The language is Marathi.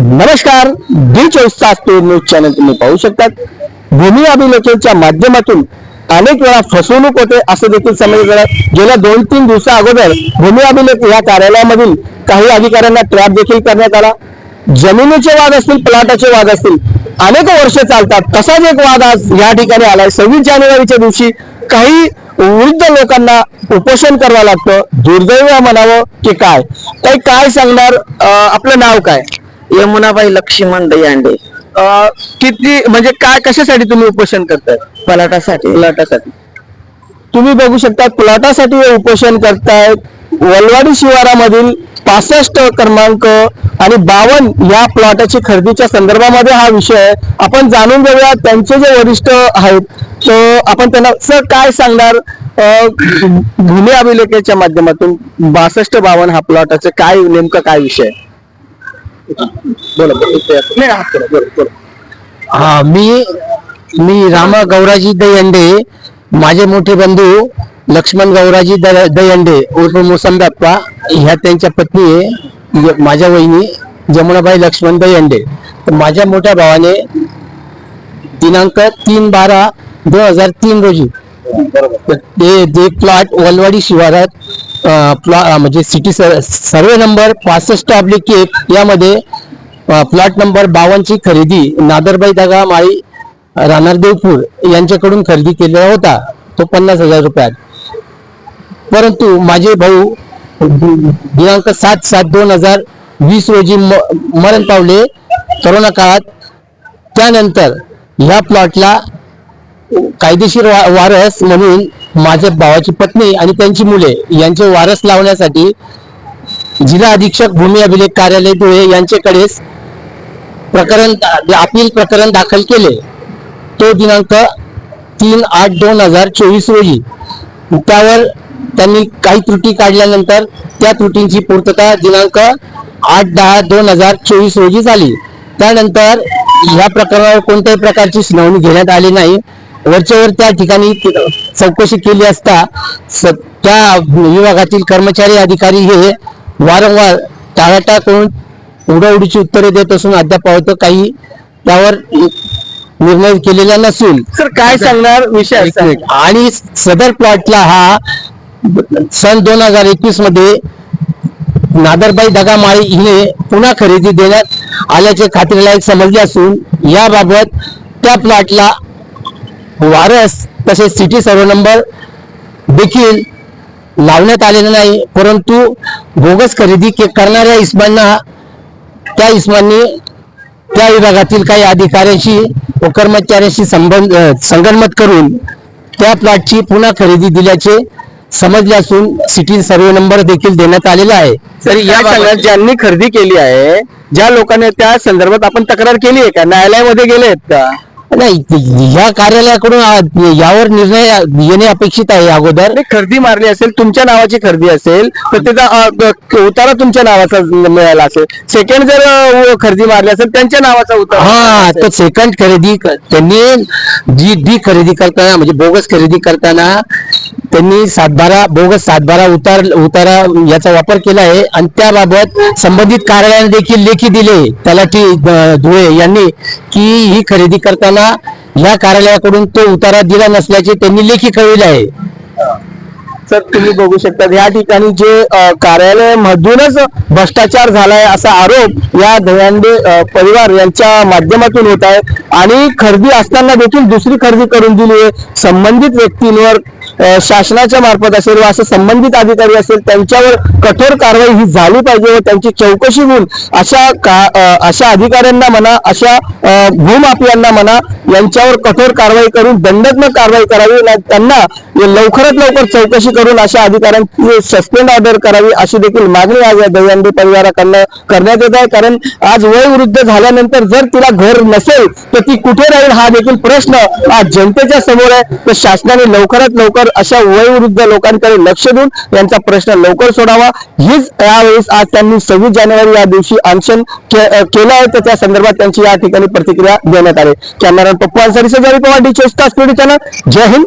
नमस्कार डी चोवीस तास पेड न्यूज चॅनल तुम्ही पाहू शकतात. भूमी अभिलेखेच्या माध्यमातून अनेक वेळा फसवणूक होते असं देखील समजलं गेलं. गेल्या दोन तीन दिवसा अगोदर भूमी अभिलेख या कार्यालयामधील काही अधिकाऱ्यांना ट्रॅप देखील करण्यात आला. जमिनीचे वाद असतील प्लॉटाचे वाद असतील अनेक वर्ष चालतात. तसाच एक वाद आज या ठिकाणी आलाय. सव्वीस जानेवारीच्या दिवशी काही वृद्ध लोकांना उपोषण करावं लागतं. दुर्दैव म्हणावं की काय? काही काय सांगणार? आपलं नाव काय? यमुनाबाई लक्ष्मण दयांडे. अं, किती म्हणजे काय कशासाठी तुम्ही उपोषण करताय? पलाटासाठी. प्लॉटासाठी. तुम्ही बघू शकता प्लॉटासाठी हे उपोषण करतायत. वलवाडी शिवारामधील पासष्ट क्रमांक आणि बावन या प्लॉटाची खरेदीच्या संदर्भामध्ये हा विषय आहे. आपण जाणून घेऊया त्यांचे जे वरिष्ठ आहेत तर आपण त्यांना सर काय सांगणार? अं, भूमी अभिलेखेच्या माध्यमातून बासष्ट बावन हा प्लॉटाचं काय नेमकं काय विषय आहे? बोला बोला नाही हात करा, बोला, बोला. हा मी मी रामा गौराजी दयंडे माझे मोठे बंधू लक्ष्मण गौराजी दयंडे उर्फ मोसंबाप्पा ह्या त्यांच्या पत्नी आहे माझ्या वहिनी जमुनाबाई लक्ष्मण दयंडे तर माझ्या मोठ्या भावाने दिनांक तीन बारा दोन हजार तीन रोजी ते ते प्लॉट वलवाडी शिवारात प्लॉट म्हणजे सिटी सर्वे नंबर पासष्ट अब्लिक एक यामध्ये प्लॉट नंबर बावनची खरेदी नादरबाई दगा माळी राहणार देवपूर यांच्याकडून खरेदी केलेला होता. तो पन्नास हजार रुपयात. परंतु माझे भाऊ दिनांक सात सात दोन हजार वीस रोजी म- मरण पावले. करोना काळात त्यानंतर ह्या प्लॉटला कायदेशीर वारस म्हणून माझ्या भावाची पत्नी आणि त्यांची मुले यांचे वारस लावण्यासाठी जिल्हा अधीक्षक भूमी अभिलेख कार्यालय धुळे यांच्याकडे प्रकरण अपील प्रकरण दाखल केले. तो दिनांक तीन आठ दोन हजार चोवीस रोजी. त्यावर त्यांनी काही त्रुटी काढल्यानंतर त्या त्रुटींची पूर्तता दिनांक आठ दहा दोन हजार चोवीस रोजी झाली. त्यानंतर या प्रकरणावर कोणत्याही प्रकारची सुनावणी घेण्यात आली नाही. वरच्यावर त्या ठिकाणी चौकशी केली असता त्या विभागातील कर्मचारी अधिकारी हे वारंवार टाळाटाळ करून उडाउडीची उत्तरे देत असून अद्याप काही त्यावर निर्णय केलेला नसून सर काय सांगणार विषय. आणि सदर प्लॉटला हा सन दोन हजार एकवीसमध्ये नादरबाई दगामाळी हिने पुन्हा खरेदी देण्यात आल्याचे खात्रीलायक समजले असून याबाबत त्या प्लॉटला वारस तसेच सिटी सर्व नंबर देखील लावण्यात आलेला नाही. परंतु बोगस खरेदी के- करणाऱ्या इस्मांना त्या इस्मांनी त्या विभागातील काही अधिकाऱ्यांशी व कर्मचाऱ्यांशी संबंध संगनमत करून त्या प्लॉटची पुन्हा खरेदी दिल्याचे समजले असून सिटी सर्वे नंबर देखील देण्यात आलेला आहे. तर या सांगणार ज्यांनी खरेदी केली आहे ज्या लोकांनी त्या संदर्भात आपण तक्रार केली आहे का? न्यायालयामध्ये गेले आहेत का? नाही या कार्यालयाकडून आ- यावर निर्णय येणे अपेक्षित आहे अगोदर. खरेदी मारली असेल तुमच्या नावाची खरेदी असेल तर त्याचा अ, ग- उतारा तुमच्या नावाचा मिळाला असेल. सेकंड जर अ, खरेदी मारली असेल त्यांच्या नावाचा उतारा हा असेल. तो सेकंड खरेदी क- त्यांनी जी डी खरेदी करताना म्हणजे बोगस खरेदी करताना त्यांनी सातबारा बोगस सातबारा उतार उतारा याचा वापर केला आहे. आणि त्याबाबत संबंधित कार्यालयाने देखील लेखी दिले तलाठी धुळे यांनी की ही खरेदी करताना या कार्यालयाकडून तो उतारा दिला नसल्याचे त्यांनी लेखी कळविले आहे. तर तुम्ही बघू शकता या ठिकाणी जे कार्यालयामधूनच भ्रष्टाचार झालाय असा आरोप या दयांडे परिवार यांच्या माध्यमातून होत आहे. आणि खरेदी असताना देखील दुसरी खरेदी करून दिली आहे. संबंधित व्यक्तींवर शासनाच्या मार्फत असेल व असं संबंधित अधिकारी असेल त्यांच्यावर कठोर कारवाई ही झाली पाहिजे व त्यांची चौकशी होऊन अशा का अशा अधिकाऱ्यांना म्हणा अशा भूमाफियांना म्हणा यांच्यावर कठोर कारवाई करून दंडात्मक कारवाई करावी त्यांना लवकरात लवकर चौकशी करून अशा अधिकाऱ्यांची सस्पेंड ऑर्डर करावी अशी देखील मागणी आज या दहीहंडी परिवाराकडनं करण्यात येत आहे. कारण आज वय वृद्ध झाल्यानंतर जर तिला घर नसेल तर ती कुठे राहील हा देखील प्रश्न आज जनतेच्या समोर आहे. तर शासनाने लवकरात लवकर अशा वयोवृद्ध लोकांकडे लक्ष देऊन यांचा प्रश्न लवकर सोडावा. हीच यावेळेस आज त्यांनी सव्वीस जानेवारी या दिवशी अनशन के- केलं आहे. तर त्या संदर्भात त्यांची या ठिकाणी प्रतिक्रिया देण्यात आली. कॅमेरा पप्पू अन्सारी सजारी पवार डी चोस्ता तास चॅनल. जय हिंद.